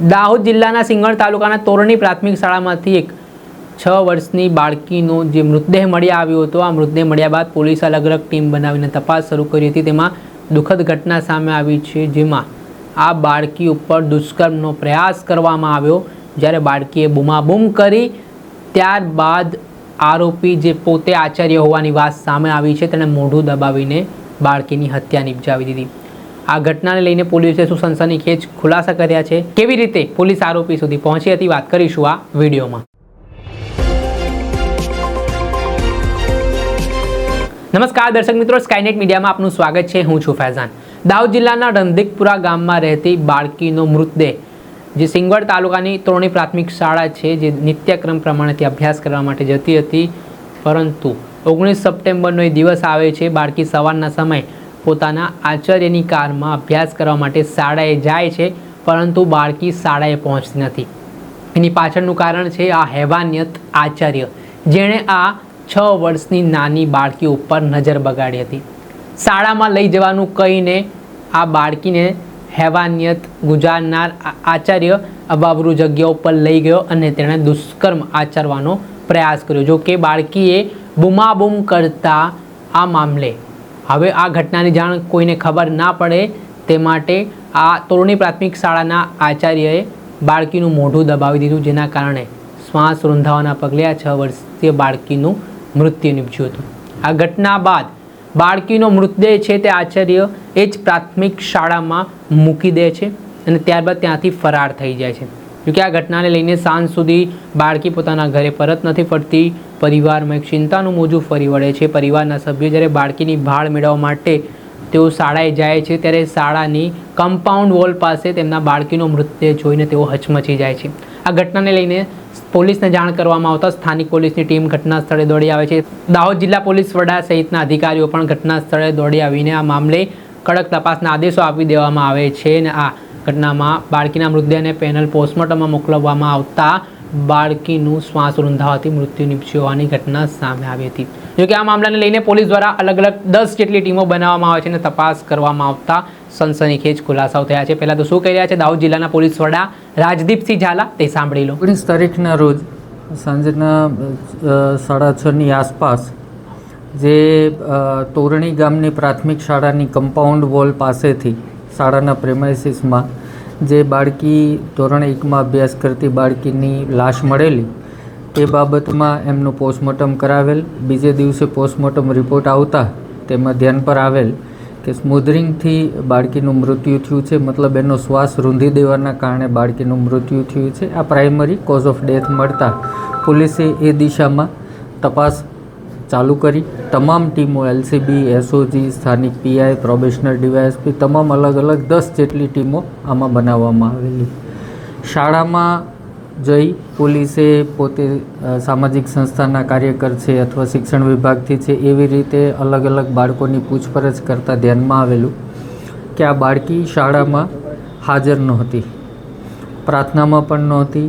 દાહોદ જિલ્લાના સિંગણ તાલુકાના તોરણી પ્રાથમિક શાળામાંથી એક છ વર્ષની બાળકીનો જે મૃતદેહ મળી આવ્યો હતો, આ મૃતદેહ મળ્યા બાદ પોલીસે અલગ અલગ ટીમ બનાવીને તપાસ શરૂ કરી હતી. તેમાં દુઃખદ ઘટના સામે આવી છે, જેમાં આ બાળકી ઉપર દુષ્કર્મનો પ્રયાસ કરવામાં આવ્યો, જ્યારે બાળકીએ બૂમાબૂમ કરી, ત્યારબાદ આરોપી જે પોતે આચાર્ય હોવાની વાત સામે આવી છે, તેણે મોઢું દબાવીને બાળકીની હત્યા નિપજાવી દીધી. આ ઘટનાને લઈને પોલીસે શું સનસનીખેજ ખુલાસા કર્યા છે. કેવી રીતે પોલીસ આરોપી સુધી પહોંચી હતી વાત કરીશું આ વિડીયોમાં. નમસ્કાર દર્શક મિત્રો સ્કાયનેટ મીડિયામાં આપનું સ્વાગત છે. હું છું ફૈઝાન. દાહોદ જિલ્લાના રંધિકપુરા ગામમાં રહેતી બાળકીનો મૃતદેહ, જે સિંગવડ તાલુકાની ત્રણેય પ્રાથમિક શાળા છે, જે નિત્યક્રમ પ્રમાણેથી અભ્યાસ કરવા માટે જતી હતી. પરંતુ ઓગણીસ સપ્ટેમ્બરનો એ દિવસ આવે છે. બાળકી સવારના સમયે પોતાના આચાર્યની કારમાં અભ્યાસ કરવા માટે શાળાએ જાય છે, પરંતુ બાળકી શાળાએ પહોંચતી નથી. એની પાછળનું કારણ છે આ હેવાનિયત આચાર્ય, જેણે આ છ વર્ષની નાની બાળકી ઉપર નજર બગાડી હતી. શાળામાં લઈ જવાનું કહીને આ બાળકીને હેવાનિયત ગુજારનાર આચાર્ય અબાબરૂ જગ્યા ઉપર લઈ ગયો અને તેણે દુષ્કર્મ આચરવાનો પ્રયાસ કર્યો. જો કે બાળકીએ બૂમાબૂમ કરતા આ મામલે હવે આ ઘટનાની જાણ કોઈને ખબર ના પડે તે માટે આ તોરણી પ્રાથમિક શાળાના આચાર્યએ બાળકીનું મોઢું દબાવી દીધું, જેના કારણે શ્વાસ રૂંધાવાના પગલે આ છ વર્ષીય બાળકીનું મૃત્યુ નીપજ્યું હતું. આ ઘટના બાદ બાળકીનો મૃતદેહ છે તે આચાર્ય એ જ પ્રાથમિક શાળામાં મૂકી દે છે અને ત્યારબાદ ત્યાંથી ફરાર થઈ જાય છે. જોકે આ ઘટનાને લઈને સાંજ સુધી બાળકી પોતાના ઘરે પરત નથી ફરતી પરિવારમાં એક ચિંતાનું મોજું ફરી વળે છે. પરિવારના સભ્યો જ્યારે બાળકીની ભાળ મેળવવા માટે તેઓ શાળાએ જાય છે, ત્યારે શાળાની કમ્પાઉન્ડ વોલ પાસે તેમના બાળકીનો મૃતદેહ જોઈને તેઓ હચમચી જાય છે. આ ઘટનાને લઈને પોલીસને જાણ કરવામાં આવતા સ્થાનિક પોલીસની ટીમ ઘટના સ્થળે દોડી આવે છે. દાહોદ જિલ્લા પોલીસ વડા સહિતના અધિકારીઓ પણ ઘટના સ્થળે દોડી આવીને આ મામલે કડક તપાસના આદેશો આપી દેવામાં આવે છે અને આ ઘટનામાં બાળકીના મૃતદેહને પેનલ પોસ્ટમોર્ટમમાં મોકલવામાં આવતા બાળકીનું શ્વાસ રૂંધાવાથી મૃત્યુ નીપજ્યું હોવાની ઘટના સામે આવી હતી. જોકે આ મામલાને લઈને પોલીસ દ્વારા અલગ અલગ દસ જેટલી ટીમો બનાવવામાં આવે છે અને તપાસ કરવામાં આવતા સનસનીખેજ ખુલાસાઓ થયા છે. પહેલાં તો શું કહી રહ્યા છે? દાહોદ જિલ્લાના પોલીસ વડા રાજદીપસિંહ ઝાલા, તે સાંભળી લો. ઓગણીસ તારીખના રોજ સાંજના સાડા છની આસપાસ જે તોરણી ગામની પ્રાથમિક શાળાની કમ્પાઉન્ડ વોલ પાસેથી શાળાના પ્રેમાઇસીસમાં જે બાળકી ધોરણ એકમાં અભ્યાસ કરતી બાળકીની લાશ મળેલી તે બાબતમાં એમનું પોસ્ટમોર્ટમ કરાવેલ. બીજે દિવસે પોસ્ટમોર્ટમ રિપોર્ટ આવતા તેમાં ધ્યાન પર આવેલ કે સ્મૂધરિંગથી બાળકીનું મૃત્યુ થયું છે. મતલબ એનો શ્વાસ રૂંધી દેવાના કારણે બાળકીનું મૃત્યુ થયું છે. આ પ્રાઇમરી કોઝ ઓફ ડેથ મળતા પોલીસે એ દિશામાં તપાસ ચાલુ કરી. તમામ ટીમો, એલસીબી, એસઓજી, સ્થાનિક પીઆઈ પ્રોબેશનર ડીવાયએસપી, તમામ અલગ અલગ દસ જેટલી ટીમો આમાં બનાવવામાં આવેલી. શાળામાં જઈ પોલીસે પોતે સામાજિક સંસ્થાના કાર્યકર છે અથવા શિક્ષણ વિભાગથી છે એવી રીતે અલગ અલગ બાળકોની પૂછપરછ કરતાં ધ્યાનમાં આવેલું કે આ બાળકી શાળામાં હાજર નહોતી. પ્રાર્થનામાં પણ નહોતી.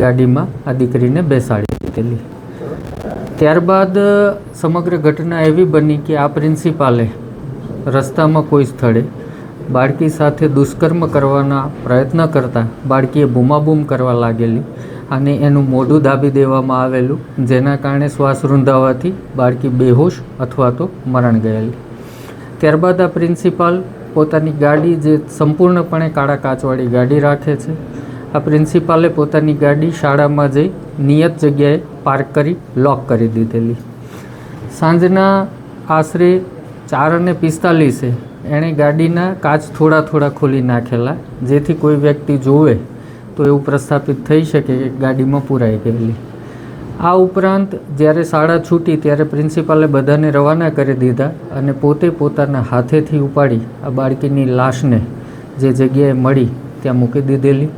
ગાડીમાં આ દીકરીને બેસાડી દીધેલી. ત્યારબાદ સમગ્ર ઘટના એવી બની કે આ પ્રિન્સિપાલે રસ્તામાં કોઈ સ્થળે બાળકી સાથે દુષ્કર્મ કરવાના પ્રયત્ન કરતા બાળકીએ બૂમાબૂમ કરવા લાગેલી અને એનું મોઢું દાબી દેવામાં આવેલું, જેના કારણે શ્વાસ રૂંધાવાથી બાળકી બેહોશ અથવા તો મરણ ગયેલી. ત્યારબાદ આ પ્રિન્સિપાલ પોતાની ગાડી જે સંપૂર્ણપણે કાળા કાચવાળી ગાડી રાખે છે આ પ્રિન્સિપાલે પોતાની ગાડી શાળામાં જઈ નિયત જગ્યાએ પાર્ક કરી, લોક કરી દીધેલી. સાંજના આશરે ચાર અને પિસ્તાલીસે એણે ગાડીના કાચ થોડા થોડા ખોલી નાખેલા, જેથી કોઈ વ્યક્તિ જોવે તો એવું પ્રસ્થાપિત થઈ શકે કે ગાડીમાં પુરાઈ ગયેલી. આ ઉપરાંત જ્યારે શાળા છૂટી ત્યારે પ્રિન્સિપાલે બધાને રવાના કરી દીધા અને પોતે પોતાના હાથેથી ઉપાડી આ બાળકીની લાશને જે જગ્યાએ મળી ત્યાં મૂકી દીધેલી.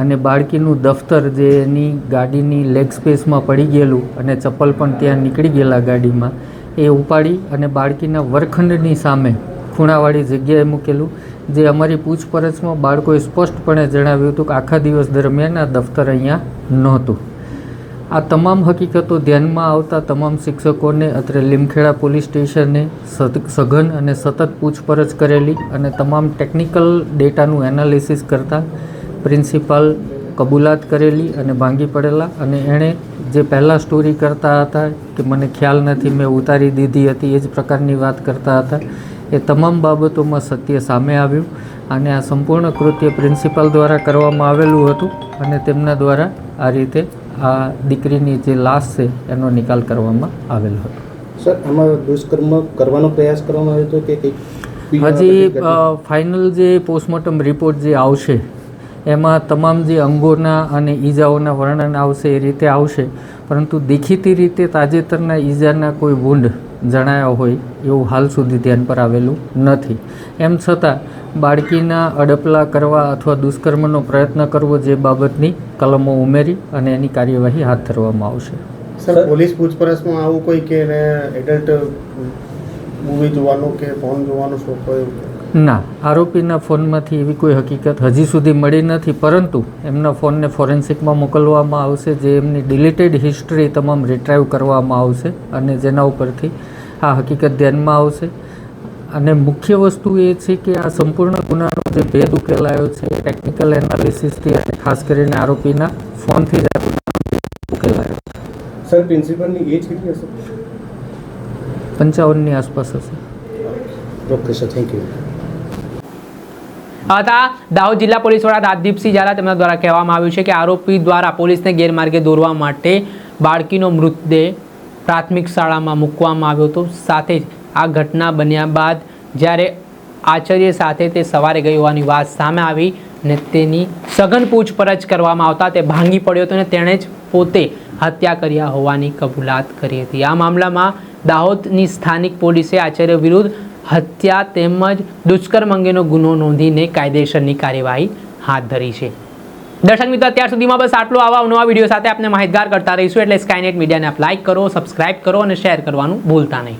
અને બાળકીનું દફતર જે એની ગાડીની લેગ સ્પેસમાં પડી ગયેલું અને ચપ્પલ પણ ત્યાં નીકળી ગયેલા ગાડીમાં, એ ઉપાડી અને બાળકીના વર્ગખંડની સામે ખૂણાવાળી જગ્યાએ મૂકેલું, જે અમારી પૂછપરછમાં બાળકોએ સ્પષ્ટપણે જણાવ્યું હતું કે આખા દિવસ દરમિયાન આ દફતર અહીંયા નહોતું. આ તમામ હકીકતો ધ્યાનમાં આવતા તમામ શિક્ષકોને, અત્રે લીમખેડા પોલીસ સ્ટેશને સઘન અને સતત પૂછપરછ કરેલી અને તમામ ટેકનિકલ ડેટાનું એનાલિસિસ કરતાં પ્રિન્સિપાલ કબૂલાત કરેલી અને ભાંગી પડેલા અને એણે જે પહેલાં સ્ટોરી કરતા હતા કે મને ખ્યાલ નથી મેં ઉતારી દીધી હતી એ જ પ્રકારની વાત કરતા હતા એ તમામ બાબતોમાં સત્ય સામે આવ્યું અને આ સંપૂર્ણ કૃત્ય પ્રિન્સિપાલ દ્વારા કરવામાં આવેલું હતું અને તેમના દ્વારા આ રીતે આ દીકરીની જે લાશ છે એનો નિકાલ કરવામાં આવેલો હતો. સર આમાં દુષ્કર્મ કરવાનો પ્રયાસ કરવામાં આવ્યો હતો કે હજી ફાઇનલ જે પોસ્ટમોર્ટમ રિપોર્ટ જે આવશે એમાં તમામ જે અંગોના અને ઈજાઓના વર્ણન આવશે એ રીતે આવશે. પરંતુ દેખીતી રીતે તાજેતરના ઈજાના કોઈ વુંડ જણાયા હોય એવું હાલ સુધી ધ્યાન પર આવેલું નથી. એમ છતાં, બાળકીના અડપલા કરવા અથવા દુષ્કર્મનો પ્રયત્ન કરવો જે બાબતની કલમો ઉમેરી અને એની કાર્યવાહી હાથ ધરવામાં આવશે. સર, પોલીસ પૂછપરછમાં આવું કોઈ કે એડલ્ટ મૂવી જોવાનો કે ફોન જોવાનો શોખ હોય? ના આરોપીના ફોનમાંથી એવી કોઈ હકીકત હજી સુધી મળી નથી પરંતુ એમના ફોનને ફોરેન્સિકમાં મોકલવામાં આવશે જે એમની ડિલીટેડ હિસ્ટ્રી તમામ રિટ્રાઈવ કરવામાં આવશે અને જેના ઉપરથી આ હકીકત ધ્યાનમાં આવશે. અને મુખ્ય વસ્તુ એ છે કે આ સંપૂર્ણ ગુનાનો જે ભેદ ઉકેલાયો છે ટેકનિકલ એનાલિસિસથી અને ખાસ કરીને આરોપીના ફોનથી જ ઉકેલાયો સર પ્રિન્સિપલની એજ કેટલી હશે? પંચાવનની આસપાસ હશે. Okay sir thank you. હતા. દાહોદ જિલ્લા પોલીસ વડા રાજદીપસિંહ ઝાલા તેમના દ્વારા કહેવામાં આવ્યું છે કે આરોપી દ્વારા પોલીસને ગેરમાર્ગે દોરવા માટે બાળકીનો મૃતદેહ પ્રાથમિક શાળામાં મૂકવામાં આવ્યો હતો. સાથે જ આ ઘટના બન્યા બાદ જ્યારે આચાર્ય સાથે તે સવારે ગઈ હોવાની વાત સામે આવી અને તેની સઘન પૂછપરછ કરવામાં આવતા તે ભાંગી પડ્યો હતો અને તેણે જ પોતે હત્યા કર્યા હોવાની કબૂલાત કરી હતી. આ મામલામાં દાહોદની સ્થાનિક પોલીસે આચાર્ય વિરુદ્ધ હત્યા તેમજ દુષ્કર્મ અંગેનો ગુનો નોંધીને કાયદેસરની કાર્યવાહી હાથ ધરી છે. દર્શક મિત્રો, અત્યાર સુધીમાં બસ આટલો. આવા નવા વીડિયો સાથે આપણે માહિતગાર કરતા રહીશું. એટલે સ્કાયનેટ મીડિયાને આપ લાઇક કરો સબસ્ક્રાઇબ કરો અને શેર કરવાનું ભૂલતા નહીં.